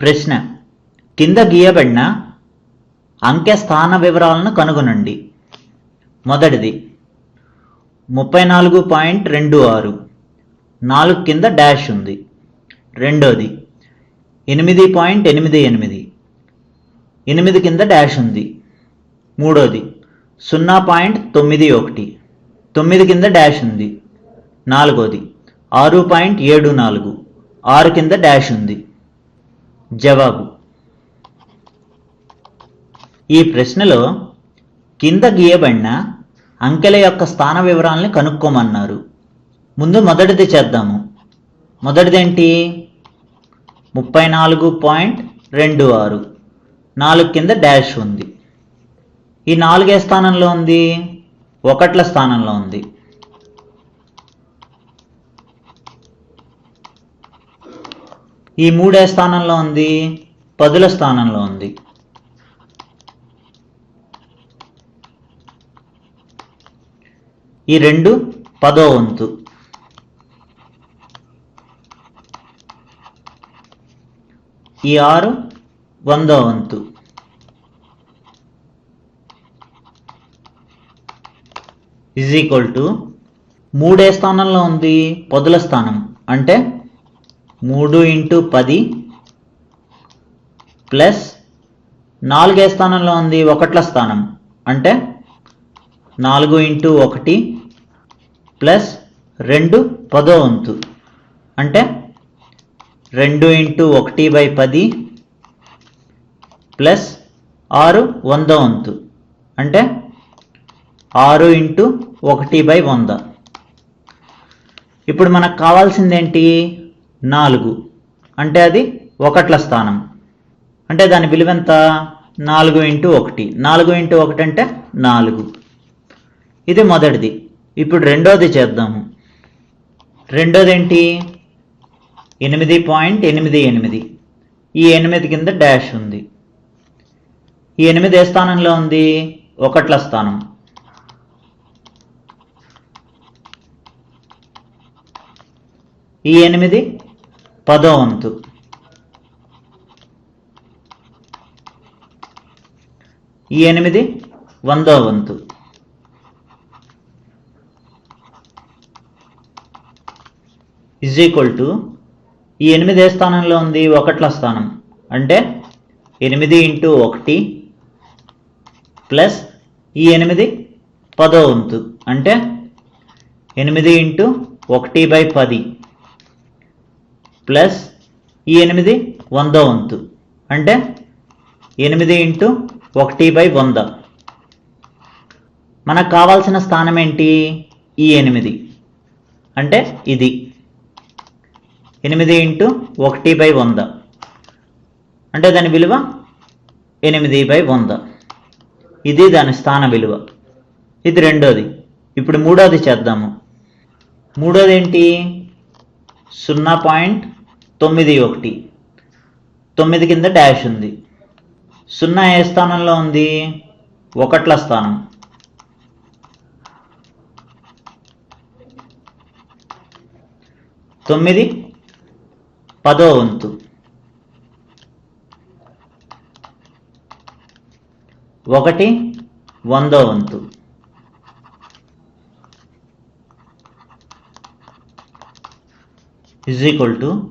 ప్రశ్న. కింద గీయబడిన అంకె స్థాన వివరాలను కనుగొనండి. మొదటిది ముప్పై నాలుగు పాయింట్ రెండు ఆరు. నాలుగు కింద డాష్ ఉంది. రెండోది ఎనిమిది పాయింట్ ఎనిమిది ఎనిమిది. ఎనిమిది కింద డాష్ ఉంది. మూడోది సున్నా పాయింట్ తొమ్మిది ఒకటి. తొమ్మిది కింద డాష్ ఉంది. నాలుగోది ఆరు పాయింట్ ఏడు నాలుగు. ఆరు కింద డాష్ ఉంది. జవాబు. ఈ ప్రశ్నలో కింద గీయబడిన అంకెల యొక్క స్థాన వివరాలని కనుక్కోమన్నారు. ముందు మొదటిది చేద్దాము. మొదటిదేంటి? ముప్పై నాలుగు పాయింట్ రెండు ఆరు. నాలుగు కింద డాష్ ఉంది. ఈ నాలుగే స్థానంలో ఉంది ఒకట్ల స్థానంలో ఉంది. ఈ మూడే స్థానంలో ఉంది పదుల స్థానంలో ఉంది. ఈ రెండు పదో వంతు. ఈ ఆరు వందో వంతు. ఇజ్ ఈక్వల్ టు మూడే స్థానంలో ఉంది పదుల స్థానం. అంటే మూడు ఇంటూ పది ప్లస్ నాలుగే స్థానంలో ఉంది ఒకట్ల స్థానం. అంటే నాలుగు ఇంటూ ఒకటి ప్లస్ రెండు పదో వంతు. అంటే రెండు ఇంటూ ఒకటి బై పది ప్లస్ ఆరు వందో వంతు. అంటే ఆరు ఇంటూ ఒకటి బై వంద. ఇప్పుడు మనకు కావాల్సిందేంటి? నాలుగు. అంటే అది ఒకట్ల స్థానం. అంటే దాని విలువ ఎంత నాలుగు ఇంటూ ఒకటి. నాలుగు ఇంటూ ఒకటి అంటే నాలుగు. ఇది మొదటిది. ఇప్పుడు రెండోది చేద్దాము. రెండోది ఏంటి? ఎనిమిది పాయింట్ ఎనిమిది ఎనిమిది. ఈ ఎనిమిది కింద డాష్ ఉంది. ఈ ఎనిమిది ఏ స్థానంలో ఉంది? ఒకట్ల స్థానం. ఈ ఎనిమిది పదో వంతు ఈ ఎనిమిది వందో వంతు ఇజ్ ఈక్వల్ టు ఈ ఎనిమిదే స్థానంలో ఉంది? ఒకట్ల స్థానం. అంటే ఎనిమిది ఇంటూ ఒకటి ప్లస్ ఈ ఎనిమిది పదో వంతు అంటే ఎనిమిది ఇంటూ ఒకటి బై పది. ప్లస్ ఈ ఎనిమిది వందో వంతు. అంటే ఎనిమిది ఇంటూ ఒకటి బై వంద. మనకు కావాల్సిన స్థానం ఏంటి? ఈ ఎనిమిది. అంటే ఇది. ఎనిమిది ఇంటూ ఒకటి బై వంద. అంటే దాని విలువ ఎనిమిది బై వంద. ఇది దాని స్థాన విలువ. ఇది రెండోది. ఇప్పుడు మూడోది చేద్దాము. మూడోది ఏంటి? సున్నా పాయింట్ తొమ్మిది ఒకటి. తొమ్మిది కింద డాష్ ఉంది. సున్నా ఏ స్థానంలో ఉంది? ఒకట్ల స్థానం. తొమ్మిది పదో వంతు. ఒకటి వందో వంతు. ఇజ్ ఈక్వల్ టు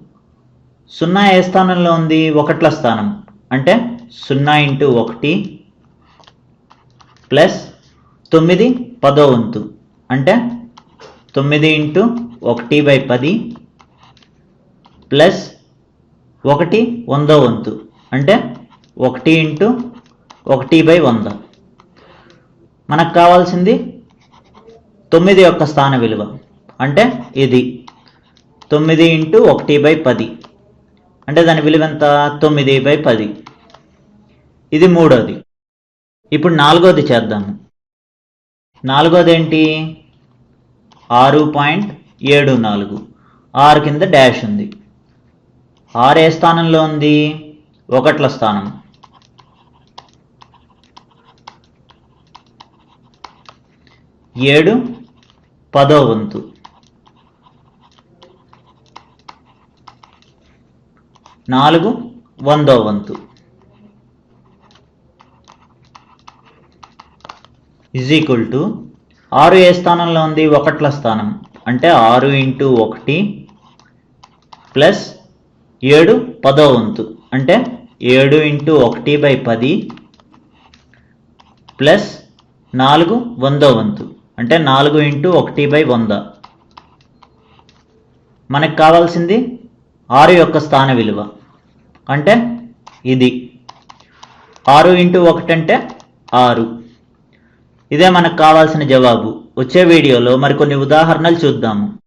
సున్నా ఏ స్థానంలో ఉంది? ఒకట్ల స్థానం. అంటే సున్నా ఇంటూ ఒకటి ప్లస్ తొమ్మిది పదో వంతు అంటే తొమ్మిది ఇంటూ ఒకటి బై పది ప్లస్ ఒకటి వందో వంతు అంటే ఒకటి ఇంటూ ఒకటి బై వంద. మనకు కావాల్సింది తొమ్మిది యొక్క స్థాన విలువ. అంటే ఇది. తొమ్మిది ఇంటూ ఒకటి బై పది. అంటే దాని విలువ ఎంత? తొమ్మిది బై పది. ఇది మూడోది. ఇప్పుడు నాలుగోది చేద్దాము. నాలుగోది ఏంటి? ఆరు పాయింట్ ఏడు నాలుగు. ఆరు కింద డాష్ ఉంది. ఆరు ఏ స్థానంలో ఉంది? ఒకట్ల స్థానం. ఏడు పదో వంతు. నాలుగు వందో వంతు. ఇజ్ ఈక్వల్ టు ఆరు ఏ స్థానంలో ఉంది? ఒకట్ల స్థానం. అంటే ఆరు ఇంటూ ఒకటి ప్లస్ ఏడు పదో వంతు. అంటే ఏడు ఇంటూ ఒకటి బై పది ప్లస్ నాలుగు వందో వంతు. అంటే నాలుగు ఇంటూ ఒకటి బై వంద. మనకు కావాల్సింది ఆరు యొక్క స్థాన విలువ. అంటే ఇది. ఆరు ఇంటూ ఒకటి అంటే ఆరు. ఇదే మనకు కావాల్సిన జవాబు. వచ్చే వీడియోలో మరికొన్ని ఉదాహరణలు చూద్దాము.